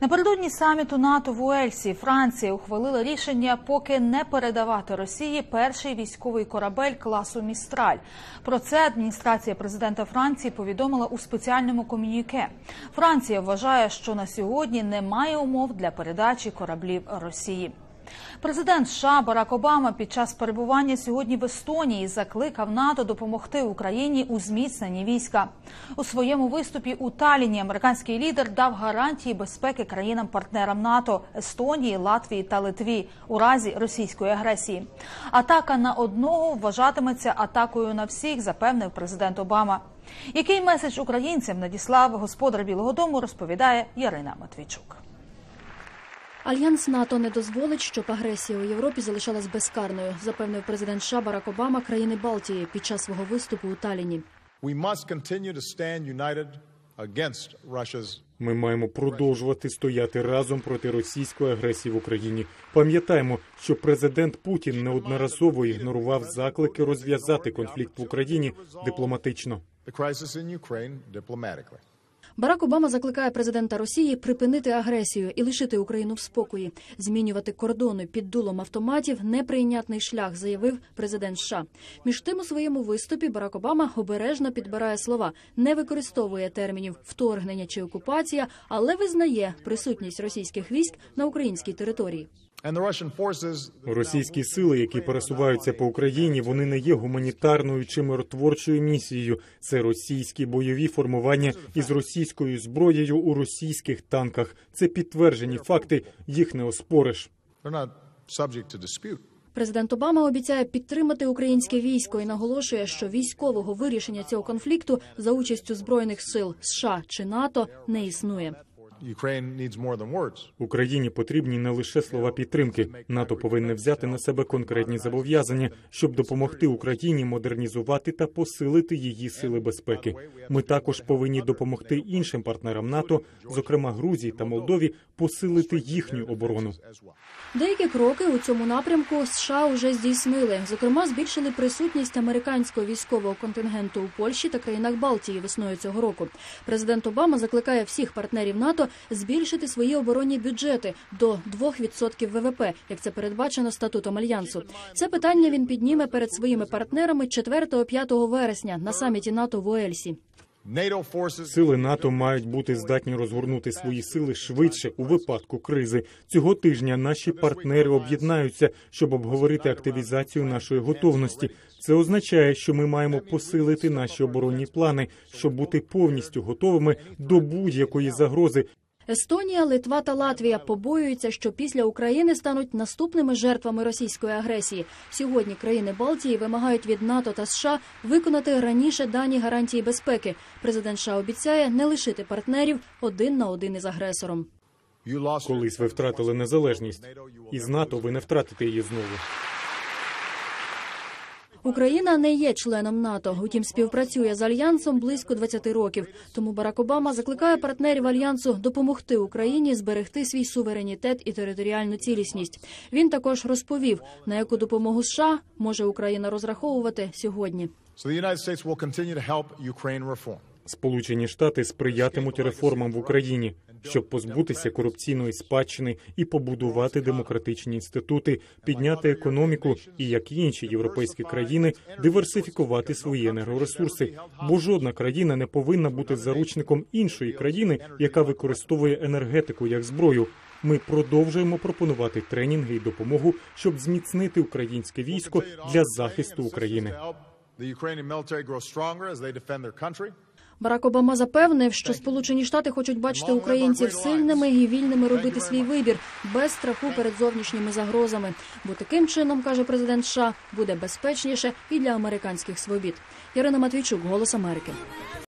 Напередодні саміту НАТО в Уельсі Франція ухвалила рішення поки не передавати Росії перший військовий корабель класу Містраль. Про це адміністрація президента Франції повідомила у спеціальному комюніке. Франція вважає, що на сьогодні немає умов для передачі кораблів Росії. Президент США Барак Обама під час перебування сьогодні в Естонії закликав НАТО допомогти Україні у зміцненні війська. У своєму виступі у Таліні американський лідер дав гарантії безпеки країнам-партнерам НАТО Естонії, Латвії та Литві у разі російської агресії. Атака на одного вважатиметься атакою на всіх, запевнив президент Обама. Який меседж українцям надіслав господар Білого Дому, розповідає Ярина Матвійчук. Альянс НАТО не дозволить, щоб агресія у Європі залишалась безкарною, запевнив президент США Барак Обама країни Балтії під час свого виступу у Таліні. We must continue to stand united against Russia's Ми маємо продовжувати стояти разом проти російської агресії в Україні. Пам'ятаємо, що президент Путін неодноразово ігнорував заклики розв'язати конфлікт в Україні дипломатично. Барак Обама закликає президента Росії припинити агресію і лишити Україну в спокої. Змінювати кордони під дулом автоматів неприйнятний шлях, заявив президент США. Між тим у своєму виступі Барак Обама обережно підбирає слова, не використовує термінів вторгнення чи окупація, але визнає присутність російських військ на українській території. Російські сили, які пересуваються по Україні, вони не є гуманітарною чи миротворчою місією. Це російські бойові формування із російською зброєю у російських танках. Це підтверджені факти. Їх не оспориш. Президент Обама обіцяє підтримати українське військо і наголошує, що військового вирішення цього конфлікту за участю збройних сил США чи НАТО не існує. Ukraine needs more than words. Україні потрібні не лише слова підтримки. НАТО повинне взяти на себе конкретні зобов'язання, щоб допомогти Україні модернізувати та посилити її сили безпеки. Ми також повинні допомогти іншим партнерам НАТО, зокрема Грузії та Молдові, посилити їхню оборону. Деякі кроки у цьому напрямку США вже здійснили. Зокрема, збільшили присутність американського військового контингенту у Польщі та країнах Балтії весною цього року. Президент Обама закликає всіх партнерів НАТО збільшити свої оборонні бюджети до 2% ВВП, як це передбачено статутом альянсу. Це питання він підніме перед своїми партнерами 4-5 вересня на саміті НАТО в Уельсі. Сили НАТО мають бути здатні розгорнути свої сили швидше у випадку кризи. Цього тижня наші партнери об'єднаються, щоб обговорити активізацію нашої готовності. Це означає, що ми маємо посилити наші оборонні плани, щоб бути повністю готовими до будь-якої загрози, Естонія, Литва та Латвія побоюються, що після України стануть наступними жертвами російської агресії. Сьогодні країни Балтії вимагають від НАТО та США виконати раніше дані гарантії безпеки. Президент США обіцяє не лишити партнерів один на один із агресором. Колись ви втратили незалежність. Із НАТО ви не втратите її знову. Україна не є членом НАТО, утім співпрацює з альянсом близько 20 років. Тому Барак Обама закликає партнерів альянсу допомогти Україні зберегти свій суверенітет і територіальну цілісність. Він також розповів, на яку допомогу США може Україна розраховувати сьогодні. Сполучені Штати сприятимуть реформам в Україні, щоб позбутися корупційної спадщини і побудувати демократичні інститути, підняти економіку і, як і інші європейські країни, диверсифікувати свої енергоресурси. Бо жодна країна не повинна бути заручником іншої країни, яка використовує енергетику як зброю. Ми продовжуємо пропонувати тренінги і допомогу, щоб зміцнити українське військо для захисту України. The Ukrainian military grow stronger as they defend their country. Барак Обама запевнив, що Сполучені Штати хочуть бачити українців сильними і вільними робити свій вибір без страху перед зовнішніми загрозами. Бо таким чином, каже президент США, буде безпечніше і для американських свобід. Ярина Матвійчук, Голос Америки.